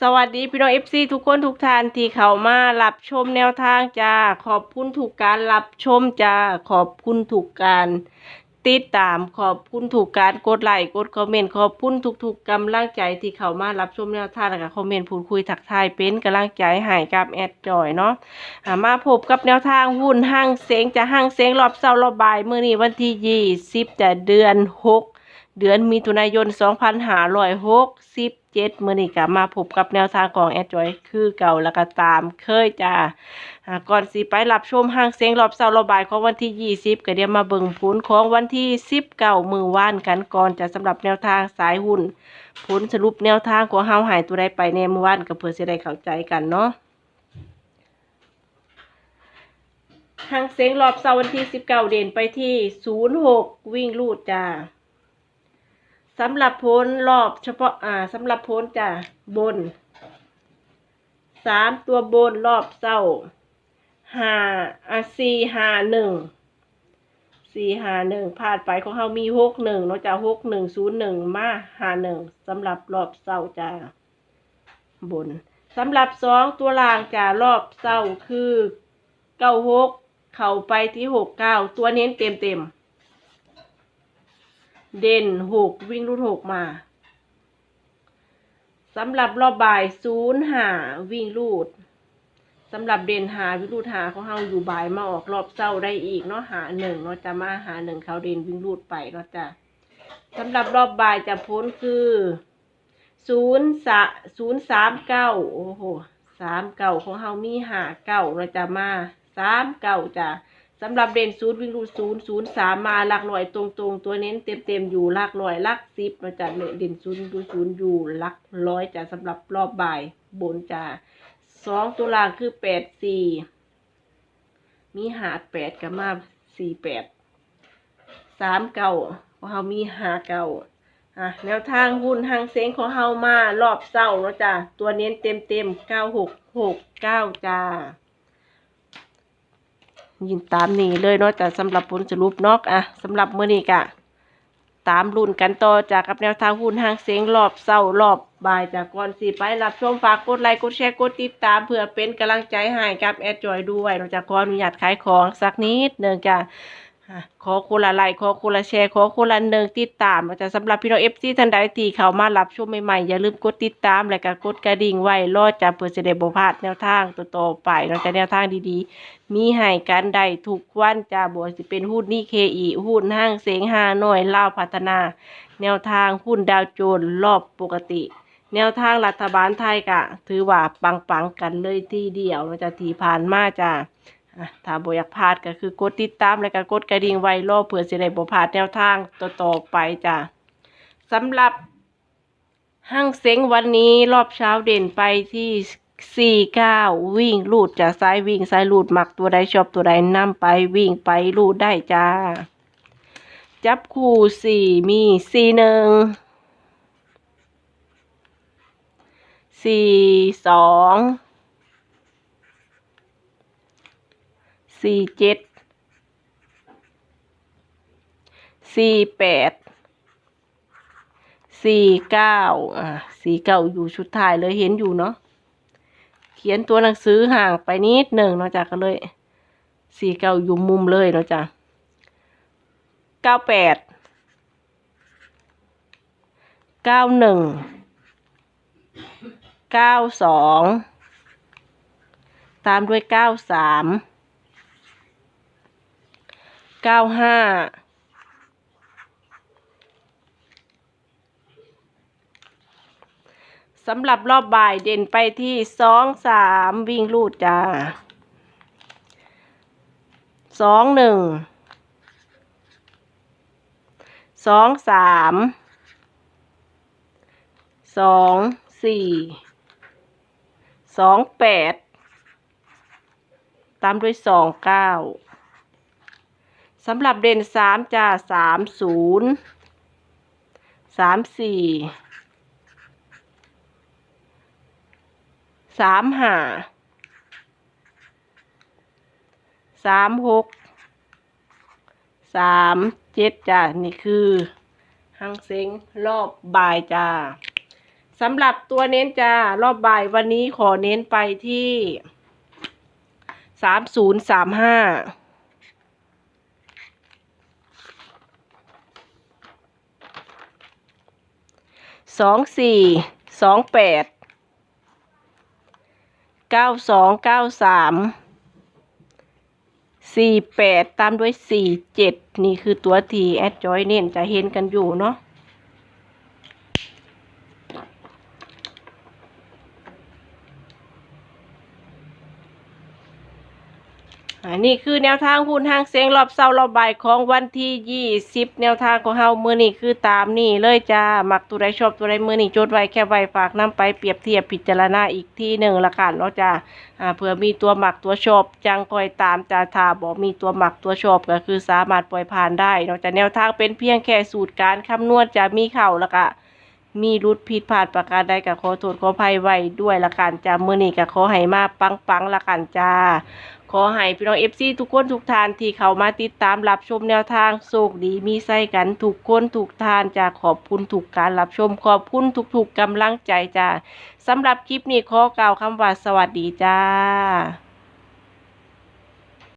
สวัสดีพี่น้องเอฟซีทุกคนทุกท่านที่เข้ามารับชมแนวทางจ้าขอบคุณถูกการรับชมจ้าขอบคุณถูกการติดตามขอบคุณถูกการกดไลค์กดคอมเมนต์ขอบคุณทุกๆกกำลังใจที่เข้ามารับชมแนวทางแล้วก็คอมเมนต์พูดคุยทักทายเป็นกำลังใจให้กับแอดจอยเนาะอ่ามาพบกับแนวทางหุ้นห้างเสียงจะห้างเสียงรอบเช้ารอบบ่ายมื้อนี้วันที่ยี่สิบจะเดือนหก เดือนมิถุนายน 2567มื้อนี้ก็มาพบกับแนวทางของแอดจอยคือเก่าแล้วก็ตามเคยจ้าก่อนสิไปรับชมห้างเสียงรอบเช้ารอบบ่ายของวันที่ 20 ก็เดี๋ยวมาเบิ่งผลของวันที่ 19 มือว่านกันก่อนจะสำหรับแนวทางสายหุ้น ผลสรุปแนวทางของเฮาหายตัวใดไปในมือว่านก็เพื่อสิได้เข้าใจกันเนาะห้างเสียงรอบเช้าวันที่ 19 เด่นไปที่ 06 วิ่งลูดจ้า สำหรับพ้นรอบเฉพาะอ่าสำหรับพ้นจ้ะบนสามตัวบนรอบเศร้าห้าอ่าสี่ห้าหนึ่งสี่ห้าหนึ่งผ่านไปของเขามีหกหนึ่งเนาะจ้ะหกหนึ่งศูนย์หนึ่งมาห้าหนึ่งสำหรับรอบเศร้าจ้ะบนสำหรับสองตัวล่างจ้ะรอบเศร้าคือเก้าหกเข้าไปที่หกเก้าตัวเน้นเต็มเต็ม เด่นหกวิ่งรูดหกมาสำหรับรอบบ่ายศูนย์หาวิ่งรูดสำหรับเด่นหาวิ่งรูดหาของเฮาอยู่บ่ายมาออกรอบเศร้าได้อีกเนาะหาหนึ่งเนาะจะมาหาหนึ่งเขาเด่นวิ่งรูดไปเนาะจ้ะสำหรับรอบบ่ายจะพ้นคือศูนย์สะศูนย์สามเก้าโอ้โหสามเก้าของเฮามีหาเก้าเราจะมาสามเก้าจ้ะ สำหรับเด่นศูนย์วิ่งรูศูนย์ศูนย์สามมาหลักหน่วยตรงๆตัวเน้นเต็มเต็มอยู่หลักหน่วยหลักสิบมาจากเด่นศูนย์ดูศูนย์อยู่หลักร้อยจะสำหรับรอบบ่ายบนจะสองตัวล่างคือแปดสี่มีหาแปดกับมาสี่แปดสามเก้าของเฮามีหาเก้าอะแนวทางหุ้นทางเซ็งของเฮามารอบเศร้าเนาะจ้ะตัวเน้นเต็มเต็มเก้าหกหกเก้าจ้า ยินตามนี้เลยเนาะแต่สำหรับผลสรุปนอกอะสำหรับมื้อนี้กะ ตามรุ่นกันต่อจากกับแนวทางหุ้นห้างเสียงรอบเศร้ารอบบ่ายจากก่อนสี่ไปรับชมฝากกดไลค์กดแชร์กดติดตามเพื่อเป็นกำลังใจให้กับแอดจอยด้วยเราจะขออนุญาตขายของสักนิดหนึ่งจาก ขอคนละไลค์ขอคนละแชร์ ขอคนละหนึ่งติดตามเราจะสำหรับพี่น้องเอฟซีท่านใดที่เข้ามารับชมใหม่ๆ อย่าลืมกดติดตาม และก็กดกระดิ่งไว้รอดจะเพื่อจะได้บ่พลาดแนวทางต่อไปเราจะแนวทางดีๆ มีให้กันได้ทุกวันจะบ่ว่าสิเป็นหุ้นนี่เคอีหุ้นห้างเสงหาหน่อยเล่าพัฒนา แนวทางหุ้นดาวโจนส์รอบปกติ แนวทางรัฐบาลไทยกะ ถือว่าปังๆกันเลยทีเดียวเราจะทีผ่านมาจ้ะ อะถ้าบ่อยากพลาดก็คือกดติดตามแล้วก็กดกระดิ่งไว้รอเพื่อสิได้บ่พลาดแนวทางต่อๆไปจ้ะสำหรับห้างเซ็งวันนี้รอบเช้าเด่นไปที่สี่เก้าวิ่งลูดจะซ้ายวิ่งซ้ายลูดหมักตัวใดชอบตัวใดนำไปวิ่งไปลูดได้จ้า จับคู่สี่มีสี่หนึ่งสี่สอง สี่เจ็ดสี่แปดสี่เก้าอ่าสี่เก้าอยู่ชุดท้ายเลยเห็นอยู่เนาะเขียนตัวหนังสือห่างไปนิดหนึ่งเนาะจ้ะก็เลยสี่เก้าอยู่มุมเลยเนาะจ้ะเก้าแปดเก้าหนึ่งเก้าสองตามด้วยเก้าสาม เก้าห้าสำหรับรอบบ่ายเด่นไปที่สองสามวิ่งลูดจ้าสองหนึ่งสองสามสองสี่สองแปดตามด้วยสองเก้า สำหรับเด่นสามจ้าสามศูนย์สามสี่สามห้าสามหกสามเจ็ดจ้ะนี่คือหังเซ็งรอบบ่ายจ้าสำหรับตัวเน้นจ้ารอบบ่ายวันนี้ขอเน้นไปที่สามศูนย์สามห้า สองสี่สองแปดเก้าสองเก้าสามสี่แปดตามด้วยสี่เจ็ดนี่คือตัวทีแอดจอยเน้นจะเห็นกันอยู่เนาะ อันนี้คือแนวทางหุ้นห้างเสียงรอบเศร้ารอบบ่ายของวันที่ยี่สิบแนวทางของเฮามือนี่คือตามนี่เลยจ้ามักตัวใดชอบตัวใดมือนี่จดไว้แค่ไว้ฝากน้ำไปเปรียบเทียบพิจารณาอีกที่หนึ่งละกันเนาะจ้าอ่าเผื่อมีตัวหมักตัวชอบจังคอยตามจ้าถ้าบอกมีตัวหมักตัวชอบก็คือสามารถปล่อยผ่านได้เนาะจ้าแนวทางเป็นเพียงแค่สูตรการคำนวณจะมีเข่าละกะมีรุดผิดพลาดประการใดก็ขอโทษขออภัยไว้ด้วยละกันจ้ามือนี่ก็ขอให้มาปังปังๆละกันจ้า ขอให้พี่น้องเอฟซีทุกคนทุกทานที่เข้ามาติดตามรับชมแนวทางโชคดีมีไส้กันทุกคนทุกทานจะขอบคุณทุกการรับชมขอบคุณทุกๆกำลังใจจ้าสำหรับคลิปนี้ขอกล่าวคำว่าสวัสดีจ้า